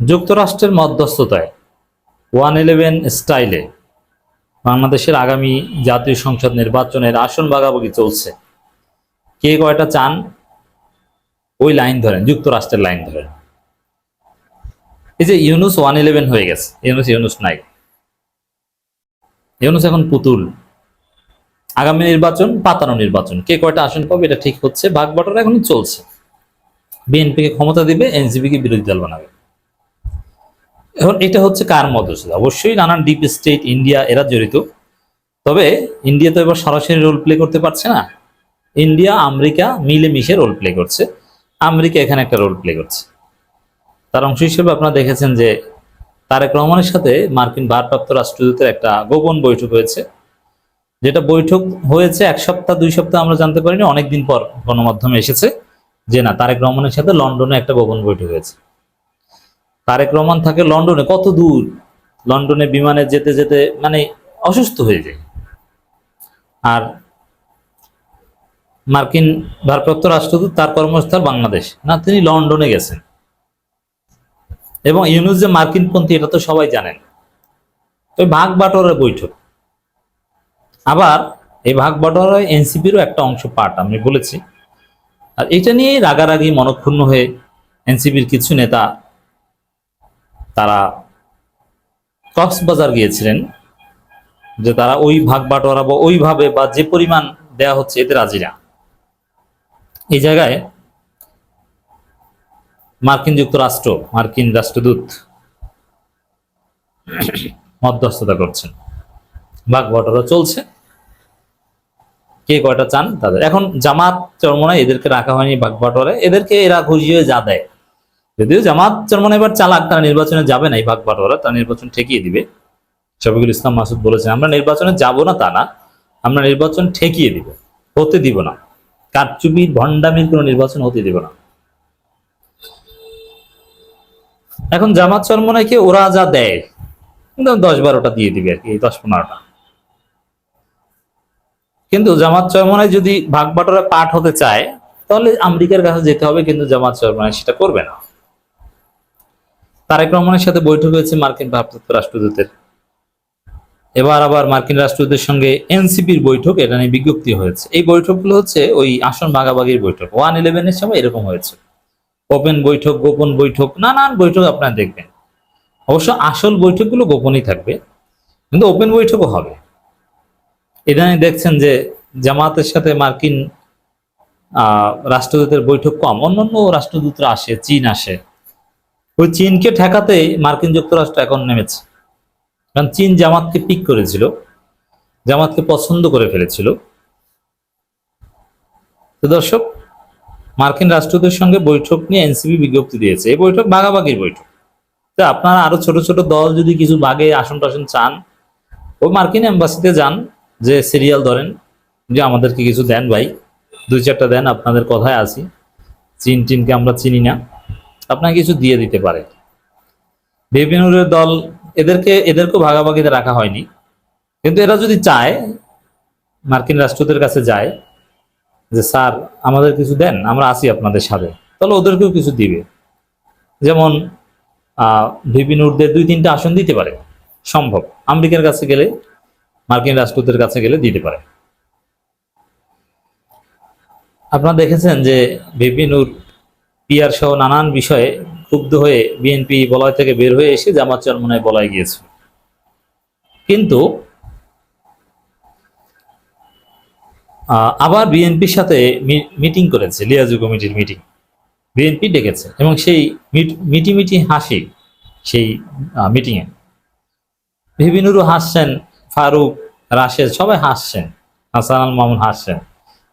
যুক্তরাষ্ট্রের মধ্যস্থতায় one eleven স্টাইলে বাংলাদেশের আগামী জাতীয় সংসদ নির্বাচনের আসন ভাগাভাগি চলছে। কে কয়টা চান? ওই লাইন ধরেন, যুক্তরাষ্ট্রের লাইন ধরেন। এই যে ইউনুস ওয়ান ইলেভেন হয়ে গেছে, ইউনুস ইউনুস নাই। ইউনুস এখন পুতুল। আগামী নির্বাচন, পাতানো নির্বাচন। কে কয়টা আসন পাবে এটা ঠিক হচ্ছে ভাগ এখন চলছে। বিএনপিকে ক্ষমতা দিবে এনসিপিকে বিরোধী দল বানাবে। এখন এটা হচ্ছে কার মধ্যস্থতা অবশ্যই নানান ডিপ স্টেট ইন্ডিয়া এরা জড়িত। তবে ইন্ডিয়া তো এবার সরাসরি রোল প্লে করতে পারছে না। ইন্ডিয়া আমেরিকা মিলে মিশে রোল প্লে করছে। আমেরিকা এখানে একটা রোল প্লে করছে। তার অংশ হিসেবে আপনারা দেখেছেন যে তারেক রহমানের সাথে মার্কিন ভারপ্রাপ্ত রাষ্ট্রদূতের একটা গোপন বৈঠক হয়েছে। যেটা বৈঠক হয়েছে এক সপ্তাহ, দুই সপ্তাহ আমরা জানতে পারিনি, অনেকদিন পর গণমাধ্যমে এসেছে যে না, তারেক রহমানের সাথে লন্ডনে একটা গোপন বৈঠক হয়েছে। তারেক রহমান থাকে লন্ডনে, কত দূর? লন্ডনে বিমানে যেতে যেতে মানে অসুস্থ হয়ে যায়। আর মার্কিন ভারপ্রাপ্ত রাষ্ট্রদূত তার কর্মস্থল বাংলাদেশ। না, তিনি লন্ডনে গেছেন। এবং ইউনুস যে মার্কিনপন্থী এটা তো সবাই জানেন। ওই ভাগ বাটোয়ারের বৈঠক। আবার এই ভাগ বাটোয়ারায় এনসিপিরও একটা অংশ পার্ট, আমি বলেছি। আর এটা নিয়ে রাগারাগি, মনক্ষুণ্ণ হয়ে এনসিপির কিছু নেতা তারা কক্সবাজার গিয়েছিলেন, যে তারা ওই ভাগ বাটোয়ারা বা ওইভাবে বা যে পরিমাণ দেয়া হচ্ছে এতে রাজি না। এই জায়গায় মার্কিন যুক্তরাষ্ট্র, মার্কিন রাষ্ট্রদূত মধ্যস্থতা করছেন। ভাগ বাটোয়ারা চলছে। কে কয়টা চান তাদের? এখন জামাত চরমনায় এদেরকে রাখা হয়নি ভাগ বাটোয়ারে এদেরকে এরা হয়ে যা দেয়। যদিও জামাত চরমনা এবার চালাক, তারা নির্বাচনে যাবে না এই ভাগ বাটোয়ারা, তারা নির্বাচন ঠেকিয়ে দিবে। শফিকুল ইসলাম মাসুদ বলেছেন, আমরা নির্বাচনে যাব না তা না, আমরা নির্বাচন ঠেকিয়ে দিব, হতে দিব না। কারচুপির ভণ্ডামির কোনো নির্বাচন হতে দিব না। এখন জামাত চরমনাইকে ওরা যা দেয় দশ বারোটা দিয়ে দিবে আর কি, এই দশ পনেরোটা। কিন্তু জামাত চরমনায় যদি ভাগ বাটোয়ারা পাঠ হতে চায়, তাহলে আমেরিকার কাছে যেতে হবে, কিন্তু জামাত চরমনায় সেটা করবে না। তারেক রহমানের সাথে বৈঠক হয়েছে মার্কিন ভারপ্রাপ্ত রাষ্ট্রদূতের। এবার আবার মার্কিন রাষ্ট্রদূতের সঙ্গে এনসিপির বৈঠক, এটা নিয়ে বিজ্ঞপ্তি হয়েছে। এই বৈঠকগুলো হচ্ছে ওই আসন ভাগাভাগির বৈঠক। ওয়ান ইলেভেনের সময় এরকম হয়েছে। ওপেন বৈঠক, গোপন বৈঠক, নানান বৈঠক আপনারা দেখবেন। অবশ্য আসল বৈঠকগুলো গোপনই থাকবে, কিন্তু ওপেন বৈঠকও হবে। ইদানিং দেখছেন যে জামাতের সাথে মার্কিন রাষ্ট্রদূতের বৈঠক কম। অন্যান্য রাষ্ট্রদূতরা আসে, চীন আসে। ওই চীনকে ঠেকাতে মার্কিন যুক্তরাষ্ট্র এখন নেমেছে। কারণ চীন জামাতকে পিক করেছিল, জামাতকে পছন্দ করে ফেলেছিল। তো দর্শক, মার্কিন রাষ্ট্রদের সঙ্গে বৈঠক নিয়ে এনসিপি বিজ্ঞপ্তি দিয়েছে। এই বৈঠক ভাগাভাগির বৈঠক। তো আপনারা আরও ছোট ছোট দল যদি কিছু বাগে আসন টাসন চান ওই মার্কিন এম্বাসিতে যান, যে সিরিয়াল ধরেন, যে আমাদেরকে কিছু দেন ভাই, দুই চারটা দেন, আপনাদের কথায় আছি। চীন টিনকে আমরা চিনি না। আপনাকে কিছু দিয়ে দিতে পারে। বিভিন্নের দল এদেরকে এদেরকেও ভাগাভাগিতে রাখা হয়নি। কিন্তু এরা যদি চায়, মার্কিন রাষ্ট্রদের কাছে যায় যে, স্যার, আমাদের কিছু দেন, আমরা আছি আপনাদের সাথে। তাহলে ওদেরকেও কিছু দিবে। যেমন আহ ভিপিনুরদের দুই তিনটা আসন দিতে পারে। সম্ভব। আমেরিকার কাছে গেলে, মার্কিন রাষ্ট্রদের কাছে গেলে দিতে পারে। আপনারা দেখেছেন যে ভিপিনুর পিয়ার সহ নানান বিষয়ে ক্ষুব্ধ হয়ে বিএনপি বলয় থেকে বের হয়ে এসে জামাত চরমনায় বলায় গিয়েছে কিন্তু আবার বিএনপির সাথে মিটিং করেছে, লিয়াজু কমিটির মিটিং। বিএনপি ডেকেছে এবং সেই মিট- মিটি হাসি, সেই মিটিংয়ে। বিভিন্নরও হাসছেন ফারুক, রাশেদ, সবাই হাসছেন, হাসান মামুন হাসছেন।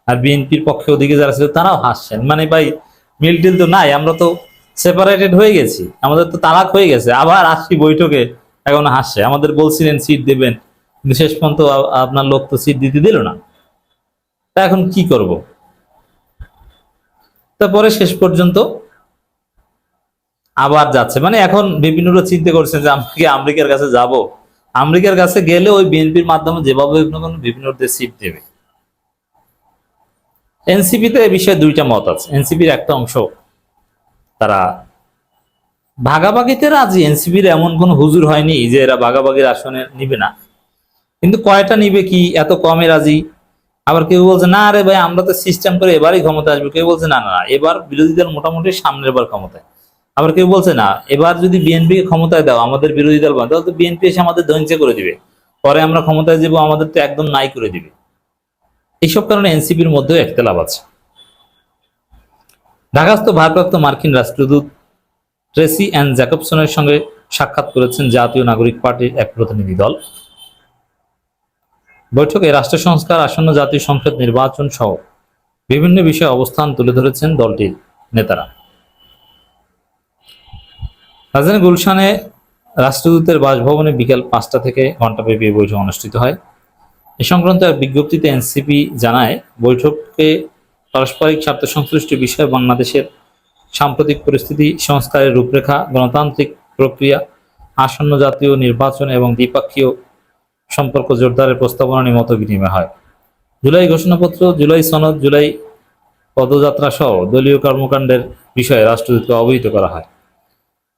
আর বিএনপির পক্ষে ওদিকে যারা ছিল তারাও হাসছেন। মানে ভাই মিল টিল তো নাই, আমরা তো সেপারেটেড হয়ে গেছি, আমাদের তো তালাক হয়ে গেছে, আবার আসছি বৈঠকে, এখন হাসছে, আমাদের বলছিলেন সিট দেবেন শেষ পর্যন্ত আপনার লোক তো সিট দিতে দিল না। তা এখন কি করব? তারপরে শেষ পর্যন্ত আবার যাচ্ছে মানে এখন বিভিন্নরা চিন্তা করছেন যে আমরা কি আমেরিকার কাছে যাব? আমেরিকার কাছে গেলে ওই বিএনপির মাধ্যমে যেভাবে হোক না বিভিন্নদের সিট দেবে। এনসিপিতে এ বিষয়ে দুইটা মত আছে। এনসিপির একটা অংশ তারা ভাগাভাগিতে রাজি, এনসিপির এমন কোন হুজুর হয়নি যে এরা ভাগাভাগির আসনে নিবে না। কিন্তু কয়টা নিবে কি, এত কমে রাজি? আবার কেউ বলছে, না আরে ভাই, আমরা তো সিস্টেম করে এবারই ক্ষমতা আসবে। কেউ বলছে, না না এবার বিরোধী দল মোটামুটি সামনের বার ক্ষমতায়। আবার কেউ বলছে, না, এবার যদি বিএনপি ক্ষমতায় দাও, আমাদের বিরোধী দল তাহলে তো বিএনপি এসে আমাদের ধ্বংস করে দিবে। পরে আমরা ক্ষমতায় যাব, আমাদের তো একদম নাই করে দিবে। এইসব কারণে এনসিপির মধ্যেও একতলাপ আছে। ঢাকাস্থ ভারপ্রাপ্ত মার্কিন রাষ্ট্রদূত ট্রেসি অ্যান্ড জ্যাকবসনের সঙ্গে সাক্ষাৎ করেছেন জাতীয় নাগরিক পার্টির এক প্রতিনিধি দল। বৈঠকে রাষ্ট্র সংস্কার, আসন্ন জাতীয় সংসদ নির্বাচন সহ বিভিন্ন বিষয়ে অবস্থান তুলে ধরেছেন দলটির নেতারা। রাজধানী গুলশানে রাষ্ট্রদূতের বাসভবনে বিকেল পাঁচটা থেকে ঘণ্টাব্যাপী বৈঠক অনুষ্ঠিত হয়। এ সংক্রান্ত এক বিজ্ঞপ্তিতে এনসিপি জানায়, বৈঠকে পারস্পরিক স্বার্থ সংশ্লিষ্ট বিষয়ে বাংলাদেশের সাম্প্রতিক পরিস্থিতি, সংস্কারের রূপরেখা, গণতান্ত্রিক প্রক্রিয়া, আসন্ন জাতীয় নির্বাচন এবং দ্বিপাক্ষীয় সম্পর্ক জোরদারের প্রস্তাবনা নিয়ে মত বিনিময় হয়। জুলাই ঘোষণাপত্র, জুলাই সনদ, জুলাই পদযাত্রা সহ দলীয় কর্মকাণ্ডের বিষয়ে রাষ্ট্রদূতকে অবহিত করা হয়।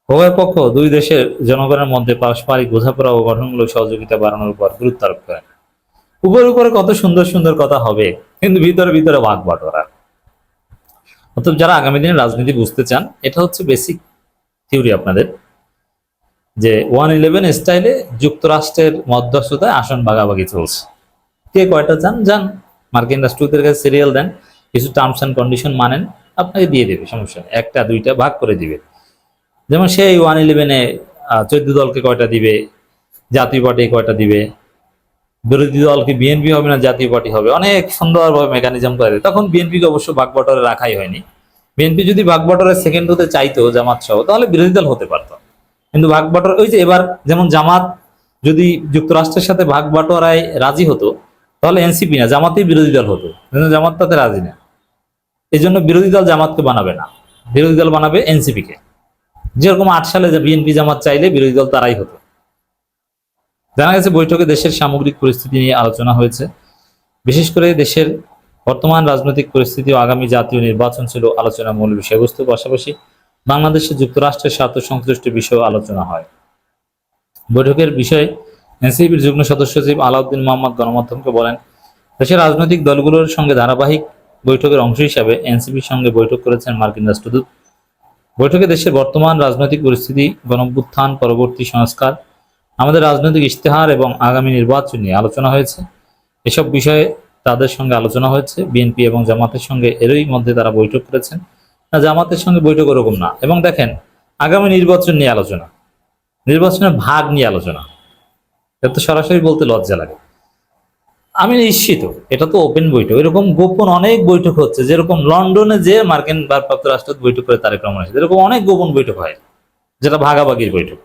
উভয় পক্ষ দুই দেশের জনগণের মধ্যে পারস্পরিক বোঝাপড়া ও গঠনমূলক সহযোগিতা বাড়ানোর উপর গুরুত্ব আরোপ করেন। উপরে উপরে কত সুন্দর সুন্দর কথা হবে, কিন্তু ভিতরে ভিতরে ভাগ বাটোয়ারা। অতএব যারা আগামী দিনে রাজনীতি বুঝতে চান, এটা হচ্ছে বেসিক থিওরি আপনাদের, যে ওয়ান ইলেভেন স্টাইলে যুক্তরাষ্ট্রের মধ্যস্থতায় আসন ভাগাভাগি চলছে। কে কয়টা চান? যান। মার্কিন রাষ্ট্রদূতের কাছে সিরিয়াল দেন, কিছু টার্মস অ্যান্ড কন্ডিশন মানেন, আপনাকে দিয়ে দেবে, সমস্যা একটা, দুইটা ভাগ করে দিবে। যেমন সেই ওয়ান ইলেভেনে চোদ্দ দলকে কয়টা দিবে? জাতীয় পার্টি কয়টা দিবে? বিরোধী দলকে বিএনপি হবে না, জাতীয় পার্টি হবে। অনেক সুন্দরভাবে মেকানিজম করে। তখন বিএনপিকে অবশ্য ভাগবটরে রাখাই হয়নি। বিএনপি যদি ভাগবটরে সেকেন্ড হতে চাইতো জামাত সহ তাহলে বিরোধী দল হতে পারতো। কিন্তু ভাগবটর ওই যে এবার যেমন জামাত যদি যুক্তরাষ্ট্রের সাথে ভাগবাটোয়ারায় রাজি হতো, তাহলে এনসিপি না, জামাতেই বিরোধী দল হতো। কিন্তু জামাত তাতে রাজি না। এই জন্য বিরোধী দল জামাতকে বানাবে না। বিরোধী দল বানাবে এনসিপি কে। যেরকম আট সালে বিএনপি জামাত চাইলে বিরোধী দল তারাই হতো। জানা গেছে বৈঠকে দেশের সামগ্রিক পরিস্থিতি নিয়ে আলোচনা হয়েছে। বিশেষ করে দেশের বর্তমান রাজনৈতিক পরিস্থিতি ও আগামী জাতীয় নির্বাচন ছিল আলোচনার মূল বিষয়বস্তু। পাশাপাশি বাংলাদেশে যুক্তরাষ্ট্রের স্বার্থ সংশ্লিষ্ট বিষয়ে আলোচনা হয়। বৈঠকের বিষয়ে এনসিপির যুগ্ম সদস্য সচিব আলাউদ্দিন মোহাম্মদ গণমাধ্যমকে বলেন, দেশের রাজনৈতিক দলগুলোর সঙ্গে ধারাবাহিক বৈঠকের অংশ হিসাবে এনসিপির সঙ্গে বৈঠক করেছেন মার্কিন রাষ্ট্রদূত। বৈঠকে দেশের বর্তমান রাজনৈতিক পরিস্থিতি, গণভ্যুত্থান, পরবর্তী সংস্কার আমাদের রাজনৈতিক ইশতেহার এবং আগামী নির্বাচন নিয়ে আলোচনা হয়েছে। এসব বিষয়ে তাদের সঙ্গে আলোচনা হয়েছে। বিএনপি এবং জামাতের সঙ্গে এরই মধ্যে তারা বৈঠক করেছেন। না, জামাতের সঙ্গে বৈঠক ওরকম না। এবং দেখেন, আগামী নির্বাচন নিয়ে আলোচনা, নির্বাচনের ভাগ নিয়ে আলোচনা, এটা তো সরাসরি বলতে লজ্জা লাগে। আমি নিশ্চিত, এটা তো ওপেন বৈঠক। এরকম গোপন অনেক বৈঠক হচ্ছে, যেরকম লন্ডনে যে মার্কিন ভারপ্রাপ্ত রাষ্ট্র বৈঠক করে তারেক রহমান এরকম অনেক গোপন বৈঠক হয়, যেটা ভাগাভাগির বৈঠক।